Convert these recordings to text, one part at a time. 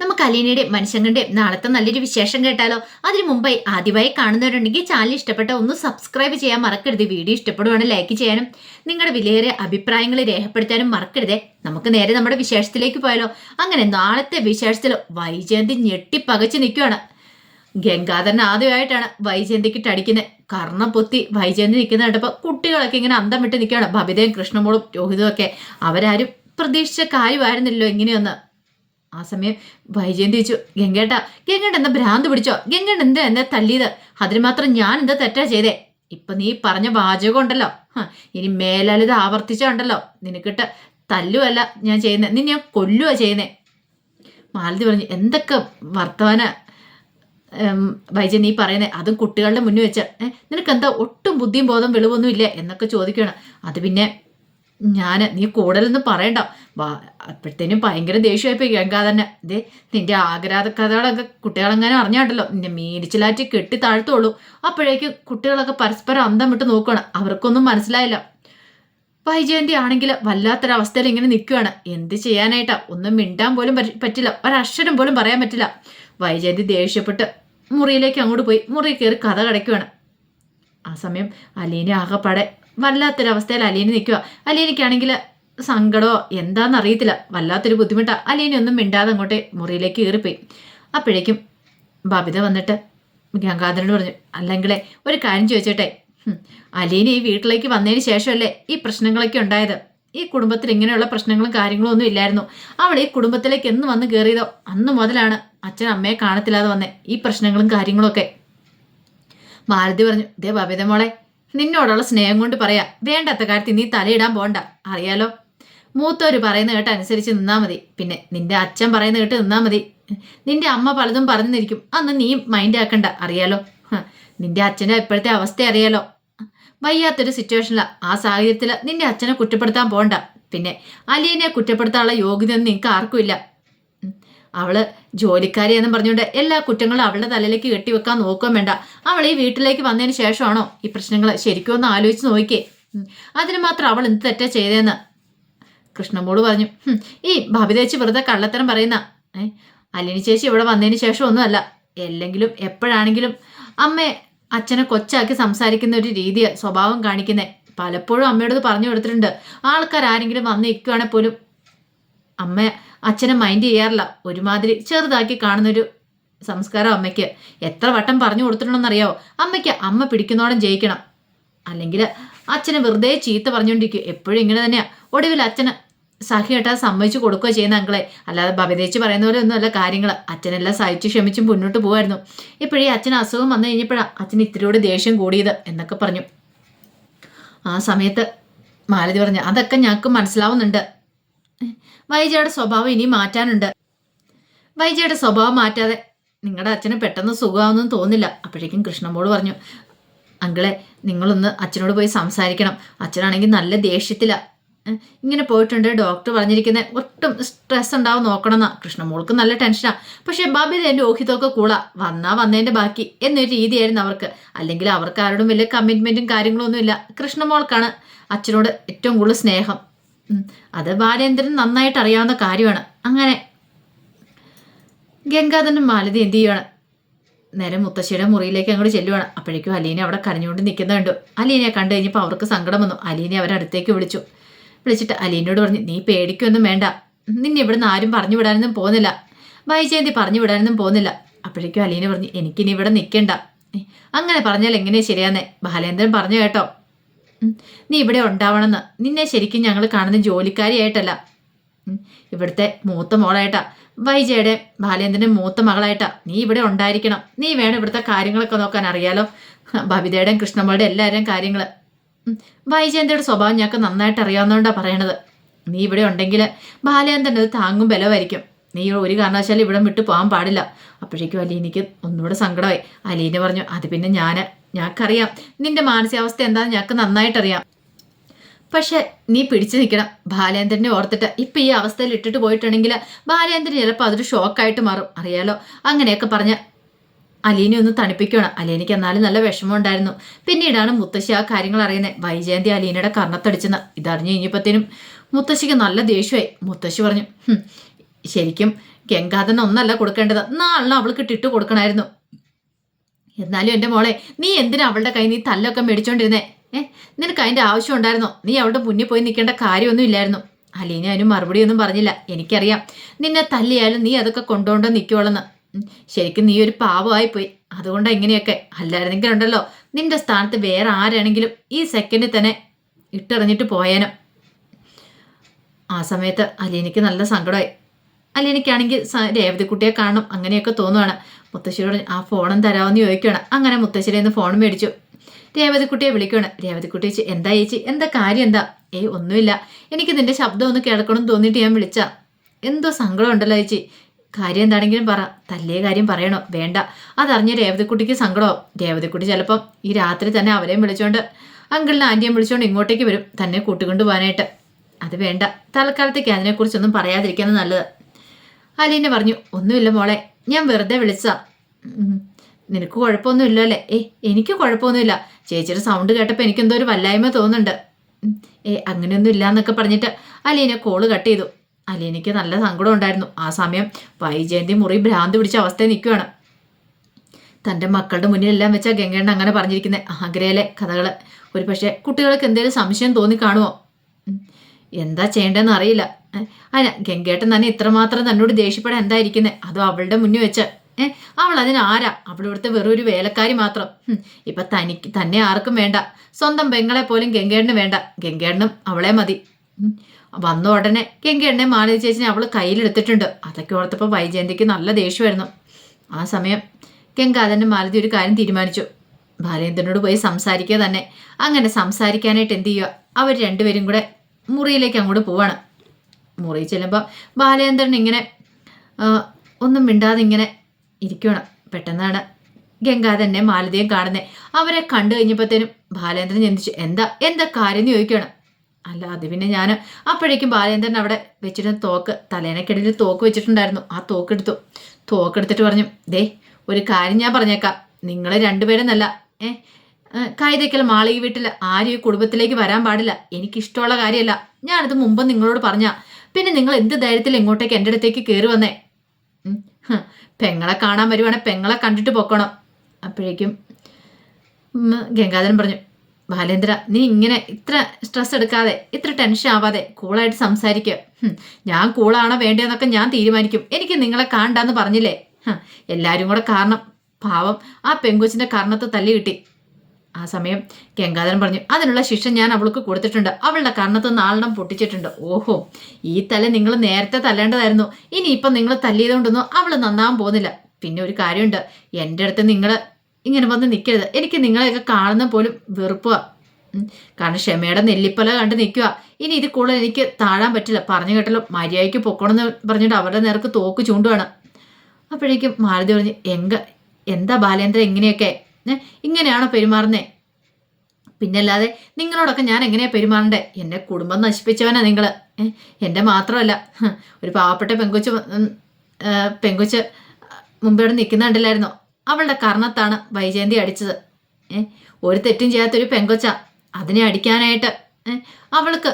നമുക്ക് അലീനയുടെയും മനുഷ്യങ്ങളുടെയും നാളത്തെ നല്ലൊരു വിശേഷം കേട്ടാലോ? അതിനു മുമ്പായി ആദ്യമായി കാണുന്നവരുണ്ടെങ്കിൽ ചാനൽ ഇഷ്ടപ്പെട്ട ഒന്ന് സബ്സ്ക്രൈബ് ചെയ്യാൻ മറക്കരുത്. വീഡിയോ ഇഷ്ടപ്പെടുവാണ് ലൈക്ക് ചെയ്യാനും. നിങ്ങളുടെ വിലയേറിയ അഭിപ്രായങ്ങൾ രേഖപ്പെടുത്താനും മറക്കരുതേ. നമുക്ക് നേരെ നമ്മുടെ വിശേഷത്തിലേക്ക് പോയാലോ? അങ്ങനെ നാളത്തെ വിശേഷത്തിൽ വൈജയന്തി ഞെട്ടിപ്പകച്ചു നിൽക്കുകയാണ് ഗംഗാധരൻ ആദ്യമായിട്ടാണ് വൈജയന്തിക്ക് അടിക്കുന്നത് കർണം പൊത്തി വൈജയന്തി നിൽക്കുന്ന കണ്ടപ്പോൾ കുട്ടികളൊക്കെ ഇങ്ങനെ അന്തം വിട്ട് നിൽക്കുകയാണ് ബബിതയും കൃഷ്ണമോളും രോഹിതും ഒക്കെ അവരാരും പ്രതീക്ഷിച്ച കാര്യമായിരുന്നില്ലോ ഇങ്ങനെയൊന്ന്. ആ സമയം വൈജയന്തി ചോദിച്ചു ഗംഗേട്ട ഗംഗേട്ട എന്താ ഭ്രാന്ത് പിടിച്ചോ? ഗംഗേട്ട എന്താ എന്താ തല്ലിയത്? അതിന് മാത്രം ഞാൻ എന്താ തെറ്റാ ചെയ്തേ? ഇപ്പൊ നീ പറഞ്ഞ വാചകം ഉണ്ടല്ലോ. ഇനി മേലാലിത് ആവർത്തിച്ചുണ്ടല്ലോ നിനക്കിട്ട് തല്ലുമല്ല ഞാൻ ചെയ്യുന്നത് നിന്നെ ഞാൻ കൊല്ലുക ചെയ്യുന്നേ. മാലതി പറഞ്ഞു എന്തൊക്കെ വർത്തമാന വൈജ നീ പറയുന്നത് അതും കുട്ടികളുടെ മുന്നിൽ വെച്ച്. നിനക്ക് എന്താ ഒട്ടും ബുദ്ധിയും ബോധം വെളിവൊന്നും ഇല്ല? എന്നൊക്കെ ചോദിക്കണം അത് പിന്നെ ഞാൻ നീ കൂടുതലൊന്നും പറയണ്ട. അപ്പോഴത്തേനും ഭയങ്കര ദേഷ്യമായിപ്പോയി. തന്നെ ദേ നിന്റെ ആഗ്രഹ കഥകളൊക്കെ കുട്ടികളെങ്ങനെ അറിഞ്ഞാട്ടല്ലോ. നിന്റെ മീരിച്ചിലാറ്റി കെട്ടി താഴ്ത്തുള്ളൂ. അപ്പോഴേക്കും കുട്ടികളൊക്കെ പരസ്പരം അന്തം വിട്ട് നോക്കുകയാണ് അവർക്കൊന്നും മനസ്സിലായില്ല. വൈജയന്തി ആണെങ്കിൽ വല്ലാത്തൊരവസ്ഥയിൽ ഇങ്ങനെ നിൽക്കുകയാണ് എന്ത് ചെയ്യാനായിട്ടാ? ഒന്നും മിണ്ടാൻ പോലും പറ്റി- പറ്റില്ല. ഒരക്ഷരം പോലും പറയാൻ പറ്റില്ല. വൈജയന്തി ദേഷ്യപ്പെട്ട് മുറിയിലേക്ക് അങ്ങോട്ട് പോയി. മുറി കയറി കഥ കടയ്ക്കുവാണ്. ആ സമയം അലീനെ ആകെപ്പാടെ വല്ലാത്തൊരവസ്ഥയിൽ അലീന നിൽക്കുക അലീനയ്ക്കാണെങ്കിൽ സങ്കടമോ എന്താണെന്ന് അറിയത്തില്ല വല്ലാത്തൊരു ബുദ്ധിമുട്ടാ. അലീന ഒന്നും മിണ്ടാതെ അങ്ങോട്ട് മുറിയിലേക്ക് കയറിപ്പോയി. അപ്പോഴേക്കും ബബിത വന്നിട്ട് ഗംഗാധരനോട് പറഞ്ഞു അല്ലെങ്കിലേ ഒരു കാര്യം ചോദിച്ചോട്ടെ. അലീന ഈ വീട്ടിലേക്ക് വന്നതിന് ശേഷമല്ലേ ഈ പ്രശ്നങ്ങളൊക്കെ ഉണ്ടായത്? ഈ കുടുംബത്തിൽ ഇങ്ങനെയുള്ള പ്രശ്നങ്ങളും കാര്യങ്ങളും ഒന്നും ഇല്ലായിരുന്നു. അവൾ ഈ കുടുംബത്തിലേക്ക് എന്ന് വന്ന് കയറിയതോ? അന്ന് മുതലാണ് അച്ഛൻ അമ്മയെ കാണത്തില്ലാതെ വന്നേ ഈ പ്രശ്നങ്ങളും കാര്യങ്ങളൊക്കെ. ഭാരതി പറഞ്ഞു ദേ ബബിത മോളെ നിന്നോടുള്ള സ്നേഹം കൊണ്ട് പറയാ വേണ്ടാത്ത കാര്യത്തിൽ നീ തലയിടാൻ പോണ്ട. അറിയാലോ മൂത്തവര് പറയുന്ന കേട്ട് അനുസരിച്ച് നിന്നാൽ മതി. പിന്നെ നിന്റെ അച്ഛൻ പറയുന്ന കേട്ട് നിന്നാൽ മതി. നിന്റെ അമ്മ പലതും പറഞ്ഞിരിക്കും. അന്ന് നീ മൈൻഡ് ആക്കണ്ട. അറിയാലോ? നിന്റെ അച്ഛന്റെ ഇപ്പോഴത്തെ അവസ്ഥ അറിയാലോ? വയ്യാത്തൊരു സിറ്റുവേഷനില ആ സാഹചര്യത്തിൽ നിന്റെ അച്ഛനെ കുറ്റപ്പെടുത്താൻ പോണ്ട. പിന്നെ അലിയനെ കുറ്റപ്പെടുത്താനുള്ള യോഗ്യതയൊന്നും നിനക്ക് ആർക്കുമില്ല അവൾ അവൾ ജോലിക്കാരിയെന്നും പറഞ്ഞുകൊണ്ട് എല്ലാ കുറ്റങ്ങളും അവളുടെ തലയിലേക്ക് കെട്ടിവെക്കാൻ നോക്കുകയും വേണ്ട. അവൾ ഈ വീട്ടിലേക്ക് വന്നതിന് ശേഷമാണോ ഈ പ്രശ്നങ്ങൾ ശരിക്കും ഒന്ന് ആലോചിച്ച് നോക്കിയേ. അതിന് മാത്രം അവൾ എന്ത് തെറ്റാ ചെയ്തതെന്ന് കൃഷ്ണമോൾ പറഞ്ഞു ഈ ഭവിതേച്ചി വെറുതെ കള്ളത്തരം പറയുന്ന ഏ അലിനി ചേച്ചി ഇവിടെ വന്നതിന് ശേഷം ഒന്നുമല്ല എല്ലെങ്കിലും എപ്പോഴാണെങ്കിലും അമ്മയെ അച്ഛനെ കൊച്ചാക്കി സംസാരിക്കുന്ന ഒരു രീതി സ്വഭാവം കാണിക്കുന്നത് പലപ്പോഴും അമ്മയോടത് പറഞ്ഞു കൊടുത്തിട്ടുണ്ട്. ആൾക്കാർ ആരെങ്കിലും വന്ന് നിൽക്കുകയാണെങ്കിൽ പോലും അമ്മ അച്ഛനെ മൈൻഡ് ചെയ്യാറില്ല. ഒരുമാതിരി ചെറുതാക്കി കാണുന്നൊരു സംസ്കാരം അമ്മയ്ക്ക്. എത്ര വട്ടം പറഞ്ഞു കൊടുത്തിട്ടുണ്ടെന്നറിയാവോ? അമ്മയ്ക്ക് അമ്മ പിടിക്കുന്നോടം ജയിക്കണം. അല്ലെങ്കിൽ അച്ഛനെ വെറുതെ ചീത്ത പറഞ്ഞുകൊണ്ടിരിക്കും എപ്പോഴും ഇങ്ങനെ തന്നെയാ. ഒടുവിൽ അച്ഛന് സഹിയേട്ടാ സമ്മതിച്ചു കൊടുക്കുകയോ ചെയ്യുന്ന അങ്കളെ. അല്ലാതെ ഭവിതേച്ച് പറയുന്ന പോലെ ഒന്നുമല്ല കാര്യങ്ങൾ അച്ഛനെല്ലാം സഹിച്ച് ക്ഷമിച്ചും മുന്നോട്ട് പോകുമായിരുന്നു ഇപ്പോഴേ അച്ഛൻ അസുഖം വന്നു കഴിഞ്ഞപ്പോഴാണ് അച്ഛൻ ഇത്തിരിയോട് ദേഷ്യം കൂടിയത് എന്നൊക്കെ പറഞ്ഞു. ആ സമയത്ത് മാലതി പറഞ്ഞു അതൊക്കെ ഞങ്ങൾക്ക് മനസ്സിലാവുന്നുണ്ട്. വൈജയുടെ സ്വഭാവം ഇനി മാറ്റാനുണ്ട്. വൈജയുടെ സ്വഭാവം മാറ്റാതെ നിങ്ങളുടെ അച്ഛന് പെട്ടെന്ന് സുഖമാവുന്നു തോന്നില്ല അപ്പോഴേക്കും കൃഷ്ണമോട് പറഞ്ഞു അങ്കിളെ നിങ്ങളൊന്ന് അച്ഛനോട് പോയി സംസാരിക്കണം. അച്ഛനാണെങ്കിൽ നല്ല ദേഷ്യത്തില. ഇങ്ങനെ പോയിട്ടുണ്ട്. ഡോക്ടർ പറഞ്ഞിരിക്കുന്നത് ഒട്ടും സ്ട്രെസ് ഉണ്ടാവും നോക്കണം എന്നാ കൃഷ്ണമോൾക്ക് നല്ല ടെൻഷനാ പക്ഷെ എന്റെ ഓഹിതമൊക്കെ കൂളാ വന്നാ വന്നതിന്റെ ബാക്കി എന്നൊരു രീതിയായിരുന്നു അവർക്ക്. അല്ലെങ്കിൽ അവർക്ക് ആരോടും വലിയ കമ്മിറ്റ്മെന്റും കാര്യങ്ങളൊന്നും ഇല്ല. കൃഷ്ണമോൾക്കാണ് അച്ഛനോട് ഏറ്റവും കൂടുതൽ സ്നേഹം. അത് ബാലേന്ദ്രൻ നന്നായിട്ട് അറിയാവുന്ന കാര്യമാണ്. അങ്ങനെ ഗംഗാധരനും മാലതി എന്ത് ചെയ്യുവാണ്? നേരെ മുത്തശ്ശിയുടെ മുറിയിലേക്ക് അങ്ങോട്ട് ചെല്ലുവാണ്. അപ്പോഴേക്കും അലീനെ അവിടെ കരഞ്ഞുകൊണ്ട് നിൽക്കുന്നുണ്ട് അലീനയെ കണ്ടു കഴിഞ്ഞപ്പോൾ അവർക്ക് സങ്കടം വന്നു. അലീനെ അവരടുത്തേക്ക് വിളിച്ചു. വിളിച്ചിട്ട് അലീനോട് പറഞ്ഞു നീ പേടിക്കൊന്നും വേണ്ട. നിന്നെ ഇവിടുന്ന് ആരും പറഞ്ഞു വിടാനൊന്നും പോകുന്നില്ല. വൈജയന്തി പറഞ്ഞു വിടാനൊന്നും പോകുന്നില്ല. അപ്പോഴേക്കും അലീന പറഞ്ഞു എനിക്കിനി ഇവിടെ നിൽക്കണ്ട. അങ്ങനെ പറഞ്ഞാൽ എങ്ങനെയാ ശരിയാന്നേ? ബാലേന്ദ്രൻ പറഞ്ഞു കേട്ടോ. നീ ഇവിടെ ഉണ്ടാവണമെന്ന്. നിന്നെ ശരിക്കും ഞങ്ങൾ കാണുന്ന ജോലിക്കാരിയായിട്ടല്ല. ഇവിടുത്തെ മൂത്ത മോളായിട്ടാ. വൈജയുടെ ബാലേന്ദ്രന്റെ മൂത്ത മകളായിട്ടാ. നീ ഇവിടെ ഉണ്ടായിരിക്കണം. നീ വേണം ഇവിടുത്തെ കാര്യങ്ങളൊക്കെ നോക്കാൻ അറിയാലോ. ബബിതയുടെയും കൃഷ്ണമ്മളുടെ എല്ലാവരുടെയും കാര്യങ്ങൾ വൈജയന്തയുടെ സ്വഭാവം ഞങ്ങൾക്ക് നന്നായിട്ട് അറിയാവുന്നതുകൊണ്ടാണ് പറയണത്. നീ ഇവിടെ ഉണ്ടെങ്കിൽ ബാലേന്ദ്രന്റെ അത് താങ്ങും ബലമായിരിക്കും നീ ഒരു കാരണവശാലും ഇവിടെ വിട്ട് പോകാൻ പാടില്ല. അപ്പോഴേക്കും അലീനയ്ക്ക് ഒന്നുകൂടെ സങ്കടമായി. അലീന പറഞ്ഞു അത് പിന്നെ ഞാൻ ഞങ്ങൾക്കറിയാം. നിന്റെ മാനസികാവസ്ഥ എന്താണെന്ന് ഞങ്ങൾക്ക് നന്നായിട്ടറിയാം. പക്ഷെ നീ പിടിച്ചു നിൽക്കണം. ബാലേന്ദ്രനെ ഓർത്തിട്ട് ഇപ്പം ഈ അവസ്ഥയിൽ ഇട്ടിട്ട് പോയിട്ടുണ്ടെങ്കിൽ ബാലേന്ദ്രൻ ചിലപ്പോൾ അതൊരു ഷോക്കായിട്ട് മാറും. അറിയാലോ? അങ്ങനെയൊക്കെ പറഞ്ഞ് അലീനെ ഒന്ന് തണുപ്പിക്കണം. അലീനയ്ക്ക് എന്നാലും നല്ല വിഷമം ഉണ്ടായിരുന്നു പിന്നീടാണ് മുത്തശ്ശി ആ കാര്യങ്ങൾ അറിയുന്നത്. വൈജയന്തി അലീനയുടെ കർണത്തടിച്ചെന്ന്. ഇതറിഞ്ഞു കഴിഞ്ഞപ്പോഴത്തേനും മുത്തശ്ശിക്ക് നല്ല ദേഷ്യമായി. മുത്തശ്ശി പറഞ്ഞു ശരിക്കും ഗംഗാധരൻ ഒന്നല്ല കൊടുക്കേണ്ടത്. നാളെ അവൾക്ക് ഇട്ടിട്ട് കൊടുക്കണമായിരുന്നു. എന്നാലും എന്റെ മോളെ നീ എന്തിനാ അവളുടെ കയ്യിൽ നീ തല്ലൊക്കെ മേടിച്ചോണ്ടിരുന്നേ? ഏ നിനക്ക് അതിന്റെ ആവശ്യം ഉണ്ടായിരുന്നോ? നീ അവളുടെ മുന്നിൽ പോയി നിൽക്കേണ്ട കാര്യമൊന്നും ഇല്ലായിരുന്നു. അലീന അതിന് മറുപടി ഒന്നും പറഞ്ഞില്ല. എനിക്കറിയാം നിന്നെ തല്ലിയാലും നീ അതൊക്കെ കൊണ്ടുകൊണ്ടോ നിൽക്കുവോളെന്ന്. ശരിക്കും നീ ഒരു പാവമായി പോയി അതുകൊണ്ടാണ് ഇങ്ങനെയൊക്കെ. അല്ലായിരുന്നെങ്കിൽ ഉണ്ടല്ലോ നിന്റെ സ്ഥാനത്ത് വേറെ ആരാണെങ്കിലും ഈ സെക്കൻഡിൽ തന്നെ ഇട്ടെറിഞ്ഞിട്ട് പോയേനോ. ആ സമയത്ത് അലീനയ്ക്ക് നല്ല സങ്കടമായി. അലീനയ്ക്കാണെങ്കിൽ രേവതിക്കുട്ടിയെ കാണണം അങ്ങനെയൊക്കെ തോന്നുവാണ്. മുത്തശ്ശിയോട് ആ ഫോണും തരാമെന്ന് ചോദിക്കുകയാണ് അങ്ങനെ മുത്തശ്ശിയുടെ നിന്ന് ഫോൺ മേടിച്ചു. രേവതിക്കുട്ടിയെ വിളിക്കുകയാണ് രേവതിക്കുട്ടി ചേച്ചി എന്താ ചേച്ചി? എന്താ കാര്യം? എന്താ? ഏ ഒന്നുമില്ല. എനിക്ക് നിന്റെ ശബ്ദം ഒന്ന് കേൾക്കണം തോന്നിയിട്ട് ഞാൻ വിളിച്ച. എന്തോ സങ്കടം ഉണ്ടല്ലോ ചേച്ചി. കാര്യം എന്താണെങ്കിലും പറ. തല്ലേ കാര്യം പറയണോ? വേണ്ട. അതറിഞ്ഞ രേവതിക്കുട്ടിക്ക് സങ്കടമോ രേവതിക്കുട്ടി ചിലപ്പം ഈ രാത്രി തന്നെ അവരെയും വിളിച്ചോണ്ട് അങ്കിളിനെ ആന്റിയും വിളിച്ചോണ്ട് ഇങ്ങോട്ടേക്ക് വരും തന്നെ കൂട്ടുകൊണ്ട് പോകാനായിട്ട്. അത് വേണ്ട. തൽക്കാലത്തേക്ക് അതിനെക്കുറിച്ചൊന്നും പറയാതിരിക്കുന്നത് നല്ലത്. അലീന പറഞ്ഞു ഒന്നുമില്ല മോളെ. ഞാൻ വെറുതെ വിളിച്ചാ. നിനക്ക് കുഴപ്പമൊന്നുമില്ല അല്ലേ? ഏ എനിക്ക് കുഴപ്പമൊന്നുമില്ല. ചേച്ചിയുടെ സൗണ്ട് കേട്ടപ്പോൾ എനിക്കെന്തോ ഒരു വല്ലായ്മ തോന്നുന്നുണ്ട്. ഏ അങ്ങനെയൊന്നും ഇല്ല എന്നൊക്കെ പറഞ്ഞിട്ട് അലീന കോൾ കട്ട് ചെയ്തു. അലീനയ്ക്ക് നല്ല സങ്കടം ഉണ്ടായിരുന്നു. ആ സമയം വൈജയന്തി മുറി ഭ്രാന്ത് പിടിച്ച അവസ്ഥയിൽ നിൽക്കുകയാണ്. തന്റെ മക്കളുടെ മുന്നിലെല്ലാം വെച്ചാൽ ഗംഗണ്ണ അങ്ങനെ പറഞ്ഞിരിക്കുന്നത് ആഗ്രയിലെ കഥകൾ ഒരു പക്ഷേ കുട്ടികൾക്ക് എന്തെങ്കിലും സംശയം തോന്നി കാണുമോ? എന്താ ചെയ്യേണ്ടതെന്ന് അറിയില്ല. അതിന് ഗംഗേട്ടൻ തന്നെ ഇത്രമാത്രം തന്നോട് ദേഷ്യപ്പെടാൻ എന്തായിരിക്കുന്നത് അതോ അവളുടെ മുന്നിൽ വെച്ച് ഏ അവൾ അതിനാരാ അവളിവിടുത്തെ വെറും ഒരു വേലക്കാരി മാത്രം. ഇപ്പം തനിക്ക് തന്നെ ആർക്കും വേണ്ട. സ്വന്തം പെങ്ങളെ പോലും ഗംഗേട്ടന് വേണ്ട. ഗംഗേണ്ണും അവളെ മതി. വന്ന ഉടനെ ഗംഗേട്ടനെ മാലതി ചേച്ചിനെ അവൾ കയ്യിലെടുത്തിട്ടുണ്ട്. അതൊക്കെ ഓർത്തപ്പോൾ വൈജയന്തിക്ക് നല്ല ദേഷ്യമായിരുന്നു. ആ സമയം ഗംഗാധരന്റെ മാലതി ഒരു കാര്യം തീരുമാനിച്ചു. ബാലേന്ദ്രനോട് പോയി സംസാരിക്കുക തന്നെ. അങ്ങനെ സംസാരിക്കാനായിട്ട് എന്ത് ചെയ്യുക? അവർ രണ്ടുപേരും കൂടെ മുറിയിലേക്ക് അങ്ങോട്ട് പോവാണ്. മുറിയിൽ ചെല്ലുമ്പോൾ ബാലേന്ദ്രൻ ഇങ്ങനെ ഒന്നും മിണ്ടാതെ ഇങ്ങനെ ഇരിക്കണം പെട്ടെന്നാണ് തന്നെ മാലതിയും കാണുന്നത് അവരെ കണ്ടു കഴിഞ്ഞപ്പോഴത്തേനും ബാലേന്ദ്രൻ ചിന്തിച്ചു എന്താ എന്താ കാര്യം എന്ന് ചോദിക്കുകയാണ് അല്ല അത് പിന്നെ ഞാൻ അപ്പോഴേക്കും ബാലേന്ദ്രൻ അവിടെ വെച്ചിരുന്ന തോക്ക് തലേനക്കിടയിൽ തോക്ക് വെച്ചിട്ടുണ്ടായിരുന്നു. ആ തോക്കെടുത്തു തോക്കെടുത്തിട്ട് പറഞ്ഞു ദേ ഒരു കാര്യം ഞാൻ പറഞ്ഞേക്കാം. നിങ്ങൾ രണ്ടുപേരെന്നല്ല ഏ കൈതയ്ക്കൽ മാളിക വീട്ടിൽ ആരും ഈ കുടുംബത്തിലേക്ക് വരാൻ പാടില്ല. എനിക്കിഷ്ടമുള്ള കാര്യമല്ല. ഞാനത് മുമ്പ് നിങ്ങളോട് പറഞ്ഞ. പിന്നെ നിങ്ങൾ എന്ത് ധൈര്യത്തിൽ ഇങ്ങോട്ടേക്ക് എന്റെ അടുത്തേക്ക് കയറി വന്നേ? പെങ്ങളെ കാണാൻ വരുവാണെങ്കിൽ പെങ്ങളെ കണ്ടിട്ട് പൊക്കണം. അപ്പോഴേക്കും ഗംഗാധരൻ പറഞ്ഞു ബാലേന്ദ്ര നീ ഇങ്ങനെ ഇത്ര സ്ട്രെസ് എടുക്കാതെ ഇത്ര ടെൻഷൻ ആവാതെ കൂളായിട്ട് സംസാരിക്കുക ഞാൻ കൂളാണോ വേണ്ടതെന്നൊക്കെ ഞാൻ തീരുമാനിക്കും. എനിക്ക് നിങ്ങളെ കാണണ്ടെന്ന് പറഞ്ഞില്ലേ? എല്ലാവരും കൂടെ കാരണം പാവം ആ പെങ്കൊച്ചിന്റെ കാരണത്തെ തല്ലി കിട്ടി ആ സമയം ഗംഗാധരൻ പറഞ്ഞു അതിനുള്ള ശിക്ഷ ഞാൻ അവൾക്ക് കൊടുത്തിട്ടുണ്ട്. അവളുടെ കർണത്ത് നാലെണ്ണം പൊട്ടിച്ചിട്ടുണ്ട്. ഓഹോ ഈ തല നിങ്ങൾ നേരത്തെ തല്ലേണ്ടതായിരുന്നു. ഇനിയിപ്പം നിങ്ങൾ തല്ലിയതുകൊണ്ടൊന്നും അവൾ നന്നാവാൻ പോകുന്നില്ല. പിന്നെ ഒരു കാര്യമുണ്ട്. എന്റെ അടുത്ത് നിങ്ങൾ ഇങ്ങനെ വന്ന് നിൽക്കരുത്. എനിക്ക് നിങ്ങളെയൊക്കെ കാണുന്ന പോലും വെറുപ്പുക കാരണം ക്ഷമയുടെ നെല്ലിപ്പല കണ്ട് നിൽക്കുക ഇനി ഇത് കൂടുതൽ എനിക്ക് താഴാൻ പറ്റില്ല. പറഞ്ഞു കേട്ടല്ലോ മര്യാദയ്ക്ക് പൊക്കണമെന്ന് പറഞ്ഞിട്ട് അവരുടെ നേർക്ക് തോക്ക് ചൂണ്ടുവാണ്. അപ്പോഴേക്കും മാലതി പറഞ്ഞു എങ്ക എന്താ ബാലേന്ദ്ര ഇങ്ങനെയൊക്കെ? ഏ, ഇങ്ങനെയാണോ പെരുമാറുന്നേ? പിന്നല്ലാതെ നിങ്ങളോടൊക്കെ ഞാൻ എങ്ങനെയാ പെരുമാറണ്ടേ? എന്റെ കുടുംബം നശിപ്പിച്ചവനാ നിങ്ങൾ എന്റെ മാത്രമല്ല. ഒരു പാവപ്പെട്ട പെങ്കൊച്ച് പെങ്കുച്ച് മുമ്പോട്ട് നിൽക്കുന്നുണ്ടല്ലായിരുന്നോ അവളുടെ കർണത്താണ് വൈജയന്തി അടിച്ചത്. ഒരു തെറ്റും ചെയ്യാത്തൊരു പെങ്കൊച്ച. അതിനെ അടിക്കാനായിട്ട് അവൾക്ക്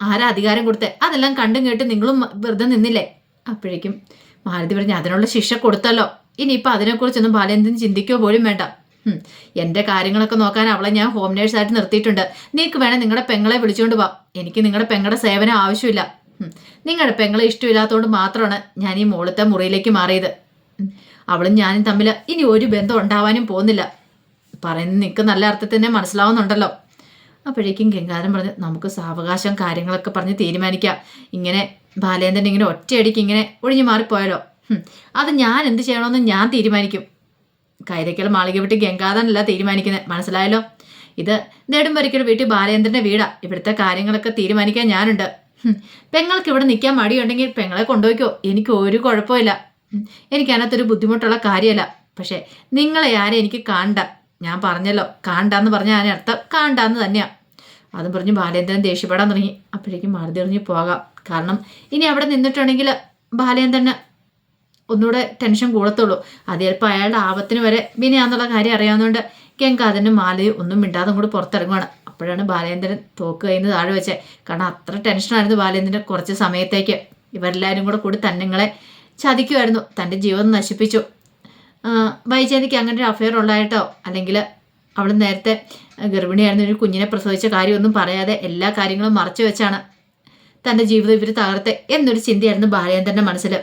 ആരാ അധികാരം കൊടുത്തേ? അതെല്ലാം കണ്ടും കേട്ട് നിങ്ങളും വെറുതെ നിന്നില്ലേ? അപ്പോഴേക്കും മാരുതി പറഞ്ഞ് അതിനുള്ള ശിക്ഷ കൊടുത്തല്ലോ. ഇനിയിപ്പോൾ അതിനെക്കുറിച്ചൊന്നും ബാലേന്ദ്രൻ ചിന്തിക്കുകയോ പോലും വേണ്ട. എന്റെ കാര്യങ്ങളൊക്കെ നോക്കാൻ അവളെ ഞാൻ ഹോം നേഴ്സായിട്ട് നിർത്തിയിട്ടുണ്ട്. നിങ്ങൾക്ക് വേണേൽ നിങ്ങളുടെ പെങ്ങളെ വിളിച്ചുകൊണ്ട് പോവാം എനിക്ക് നിങ്ങളുടെ പെങ്ങളുടെ സേവനം ആവശ്യമില്ല. നിങ്ങളുടെ പെങ്ങളെ ഇഷ്ടമില്ലാത്തതുകൊണ്ട് മാത്രമാണ് ഞാൻ ഈ മുകളിലത്തെ മുറിയിലേക്ക് മാറിയത്. അവളും ഞാനും തമ്മിൽ ഇനി ഒരു ബന്ധം ഉണ്ടാവാനും പോകുന്നില്ല. പറയുന്നത് നിങ്ങൾക്ക് നല്ല അർത്ഥത്തിൽ തന്നെ മനസ്സിലാവുന്നുണ്ടല്ലോ. അപ്പോഴേക്കും ഗംഗാധരൻ പറഞ്ഞു നമുക്ക് സാവകാശം കാര്യങ്ങളൊക്കെ പറഞ്ഞ് തീരുമാനിക്കാം. ഇങ്ങനെ ബാലേന്ദ്രൻ ഇങ്ങനെ ഒറ്റയടിക്ക് ഇങ്ങനെ ഒഴിഞ്ഞു മാറിപ്പോയാലോ? അത് ഞാൻ എന്ത് ചെയ്യണമെന്ന് ഞാൻ തീരുമാനിക്കും. കൈതയ്ക്കൽ മാളിക വിട്ട് ഗംഗാധനല്ല തീരുമാനിക്കുന്നത് മനസ്സിലായല്ലോ? ഇത് നെടുമ്പരിക്കൽ വീട്ടിൽ ബാലേന്ദ്രന്റെ വീടാ. ഇവിടുത്തെ കാര്യങ്ങളൊക്കെ തീരുമാനിക്കാൻ ഞാനുണ്ട്. പെങ്ങൾക്ക് ഇവിടെ നിൽക്കാൻ മടിയുണ്ടെങ്കിൽ പെങ്ങളെ കൊണ്ടുപോയിക്കോ. എനിക്ക് ഒരു കുഴപ്പമില്ല. എനിക്കതിനകത്തൊരു ബുദ്ധിമുട്ടുള്ള കാര്യമല്ല. പക്ഷേ നിങ്ങളെ ആരെ എനിക്ക് കാണണ്ട. ഞാൻ പറഞ്ഞല്ലോ. കാണണ്ടെന്ന് പറഞ്ഞാൽ അതിനർത്ഥം കാണണ്ടെന്ന് തന്നെയാ. അതും പറഞ്ഞ് ബാലേന്ദ്രൻ ദേഷ്യപ്പെടാൻ തുടങ്ങി. അപ്പോഴേക്കും മാറുതി എറിഞ്ഞ് പോകാം. കാരണം ഇനി അവിടെ നിന്നിട്ടുണ്ടെങ്കിൽ ബാലേന്ദ്രന് ഒന്നുകൂടെ ടെൻഷൻ കൂടത്തുള്ളൂ. അത് ചിലപ്പോൾ അയാളുടെ ആപത്തിന് വരെ വിനയാന്നുള്ള കാര്യം അറിയാവുന്നതുകൊണ്ട് ഗംഗാധരനും മാലയും ഒന്നും മിണ്ടാതെ കൂടി പുറത്തിറങ്ങുവാണ്. അപ്പോഴാണ് ബാലേന്ദ്രൻ തോക്ക് നിന്ന് താഴെ വെച്ചത് കാരണം അത്ര ടെൻഷനായിരുന്നു ബാലേന്ദ്രൻ കുറച്ച് സമയത്തേക്ക്. ഇവരെല്ലാവരും കൂടെ കൂടി തന്നങ്ങളെ ചതിക്കുമായിരുന്നു തന്റെ ജീവൻ നശിപ്പിച്ചു. വൈജയന്തിക്ക് അങ്ങനെ ഒരു അഫെയർ ഉള്ളതായിട്ടോ അല്ലെങ്കിൽ അവൾ നേരത്തെ ഗർഭിണിയായിരുന്ന ഒരു കുഞ്ഞിനെ പ്രസവിച്ച കാര്യമൊന്നും പറയാതെ എല്ലാ കാര്യങ്ങളും മറച്ചു വെച്ചാണ് തന്റെ ജീവിതം ഇവർ തകർത്ത് എന്നൊരു ചിന്തയായിരുന്നു ബാലേന്ദ്രന്റെ മനസ്സിൽ.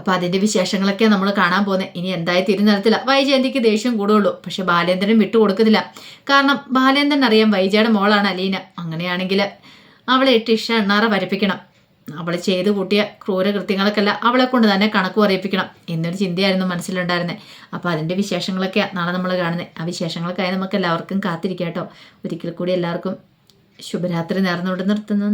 അപ്പോൾ അതിന്റെ വിശേഷങ്ങളൊക്കെ നമ്മൾ കാണാൻ പോകുന്നത് ഇനി എന്തായി തിരുനിറത്തില്ല വൈജയന്തിക്ക് ദേഷ്യം കൂടുള്ളൂ പക്ഷെ ബാലേന്ദ്രൻ വിട്ടുകൊടുക്കുന്നില്ല കാരണം ബാലേന്ദ്രൻ അറിയാം വൈജയുടെ മോളാണ് അലീന. അങ്ങനെയാണെങ്കിൽ അവളെ ഇഷ എണ്ണാറ വരപ്പിക്കണം. അവൾ ചെയ്ത് കൂട്ടിയ ക്രൂരകൃത്യങ്ങൾക്കല്ല അവളെ കൊണ്ട് തന്നെ കണക്ക് പറയിപ്പിക്കണം എന്നൊരു ചിന്തയായിരുന്നു മനസ്സിലുണ്ടായിരുന്നത് അപ്പോൾ അതിന്റെ വിശേഷങ്ങളൊക്കെ നാളെ നമ്മൾ കാണുന്നത് ആ വിശേഷങ്ങൾക്കായി നമുക്ക് എല്ലാവർക്കും കാത്തിരിക്കാം കേട്ടോ ഒരിക്കൽ കൂടി എല്ലാവർക്കും ശുഭരാത്രി നേർന്നുകൊണ്ട് നിർത്തുന്നു.